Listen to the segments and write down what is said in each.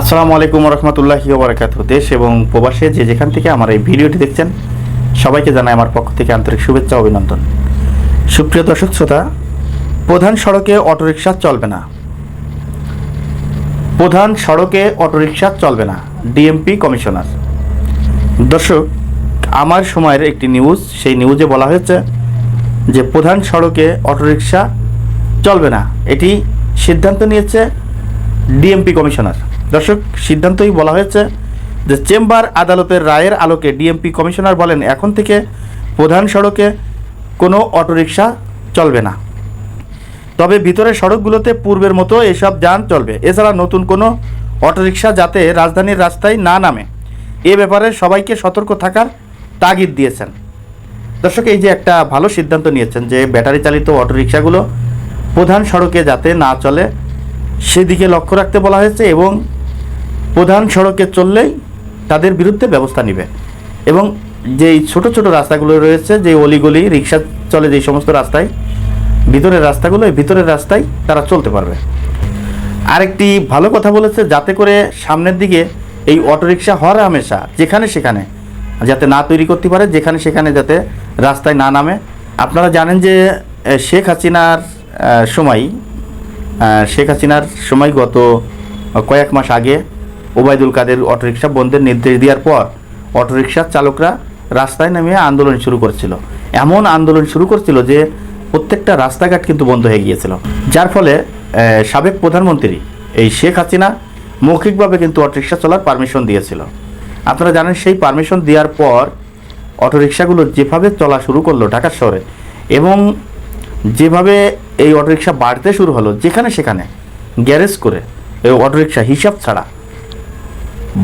আসসালামু আলাইকুম রহমতুল্লাহি ওবরাকাত দেশ এবং প্রবাসে যে যেখান থেকে আমার এই ভিডিওটি দেখছেন, সবাইকে জানাই আমার পক্ষ থেকে আন্তরিক শুভেচ্ছা অভিনন্দন। সুপ্রিয় দর্শক শ্রোতা, প্রধান সড়কে অটোরিকশা চলবে না। প্রধান সড়কে অটোরিকশা চলবে না, ডিএমপি কমিশনার। দর্শক, আমার সময়ের একটি নিউজ, সেই নিউজে বলা হয়েছে যে প্রধান সড়কে অটোরিকশা চলবে না। এটি সিদ্ধান্ত নিয়েছে ডিএমপি কমিশনার। দর্শক, সিদ্ধান্তই বলা হয়েছে যে চেম্বার আদালতের রায়ের আলোকে ডিএমপি কমিশনার বলেন, এখন থেকে প্রধান সড়কে কোনো অটোরিকশা চলবে না। তবে ভিতরের সড়কগুলোতে পূর্বের মতো এসব যান চলবে। এছাড়া নতুন কোনো অটোরিকশা যাতে রাজধানীর রাস্তায় না নামে, এ ব্যাপারে সবাইকে সতর্ক থাকার তাগিদ দিয়েছেন। দর্শক, এই যে একটা ভালো সিদ্ধান্ত নিয়েছেন যে ব্যাটারি চালিত অটোরিকশাগুলো প্রধান সড়কে যাতে না চলে, সেদিকে লক্ষ্য রাখতে বলা হয়েছে এবং প্রধান সড়কে চললেই তাদের বিরুদ্ধে ব্যবস্থা নেবে। এবং যেই ছোট ছোট রাস্তাগুলো রয়েছে যে অলিগলি, রিক্সা চলে যেই সমস্ত রাস্তায়, ভিতরের রাস্তাগুলো, এই ভিতরের রাস্তায় তারা চলতে পারবে। আরেকটি ভালো কথা বলেছে, যাতে করে সামনের দিকে এই অটোরিকশা হর হামেশা যেখানে সেখানে, যাতে না তৈরি করতে পারে, যেখানে সেখানে যাতে রাস্তায় না নামে। আপনারা জানেন যে শেখ হাসিনার সময় শেখ হাসিনার সময় গত কয়েক মাস আগে ওবায়দুল কাদের অটোরিকশা বন্ধের নির্দেশ দেওয়ার পর অটোরিকশার চালকরা রাস্তায় নেমে আন্দোলন শুরু করছিল। এমন আন্দোলন শুরু করছিল যে প্রত্যেকটা রাস্তাঘাট কিন্তু বন্ধ হয়ে গিয়েছিল। যার ফলে সাবেক প্রধানমন্ত্রী এই শেখ হাসিনা মৌখিকভাবে কিন্তু অটোরিকশা চলার পারমিশন দিয়েছিল। আপনারা জানেন, সেই পারমিশন দেওয়ার পর অটোরিকশাগুলো যেভাবে চলা শুরু করল ঢাকার শহরে এবং যেভাবে এই অটোরিকশা বাড়তে শুরু হলো যেখানে সেখানে, গ্যারেজ করে এই অটোরিকশা হিসাব ছাড়া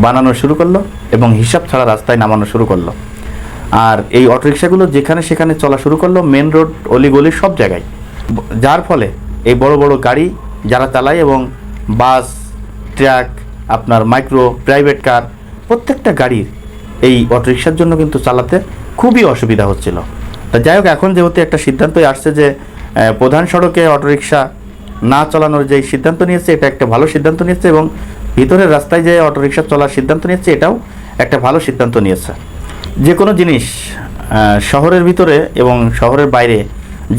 বানানো শুরু করল এবং হিসাব ছাড়া রাস্তায় নামানো শুরু করল। আর এই অটোরিকশাগুলো যেখানে সেখানে চলা শুরু করল মেন রোড, অলিগলি সব জায়গায়। যার ফলে এই বড় বড় গাড়ি যারা চালায় এবং বাস, ট্রাক, আপনার মাইক্রো, প্রাইভেট কার, প্রত্যেকটা গাড়ির এই অটোরিকশার জন্য কিন্তু চালাতে খুবই অসুবিধা হচ্ছিল। তা যাই হোক, এখন যেহেতু একটা সিদ্ধান্তই আসছে যে প্রধান সড়কে অটোরিকশা না চালানোর যে সিদ্ধান্ত নিয়েছে, এটা একটা ভালো সিদ্ধান্ত নিয়েছে এবং ভিতরের রাস্তায় যে অটোরিকশা চলার সিদ্ধান্ত নিয়েছে, এটাও একটা ভালো সিদ্ধান্ত নিয়েছে। যে কোনো জিনিস শহরের ভিতরে এবং শহরের বাইরে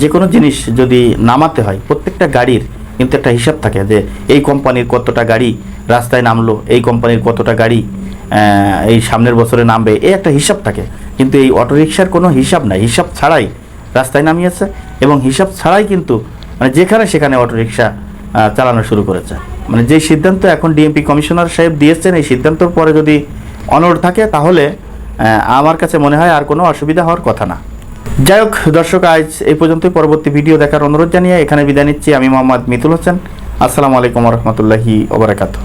যে কোনো জিনিস যদি নামাতে হয়, প্রত্যেকটা গাড়ির কিন্তু একটা হিসাব থাকে যে এই কোম্পানির কতটা গাড়ি রাস্তায় নামলো, এই কোম্পানির কতটা গাড়ি এই সামনের বছরে নামবে, এই একটা হিসাব থাকে। কিন্তু এই অটোরিকশার কোনো হিসাব নাই। হিসাব ছাড়াই রাস্তায় নামিয়েছে এবং হিসাব ছাড়াই কিন্তু মানে যেখানে সেখানে অটোরিকশা চালানো শুরু করেছে। মানে যে সিদ্ধান্ত এখন ডিএমপি কমিশনার সাহেব দিয়েছেন, এই সিদ্ধান্তর পরে যদি অনড় থাকে, তাহলে আমার কাছে মনে হয় আর কোনো অসুবিধা হওয়ার কথা না। যাই হোক, দর্শক, আজ এই পর্যন্তই। পরবর্তী ভিডিও দেখার অনুরোধ জানিয়ে এখানে বিদায় নিচ্ছি। আমি মোহাম্মদ মিতুল হোসেন। আসসালামু আলাইকুম রহমতুল্লাহি ওবরাকাতুহ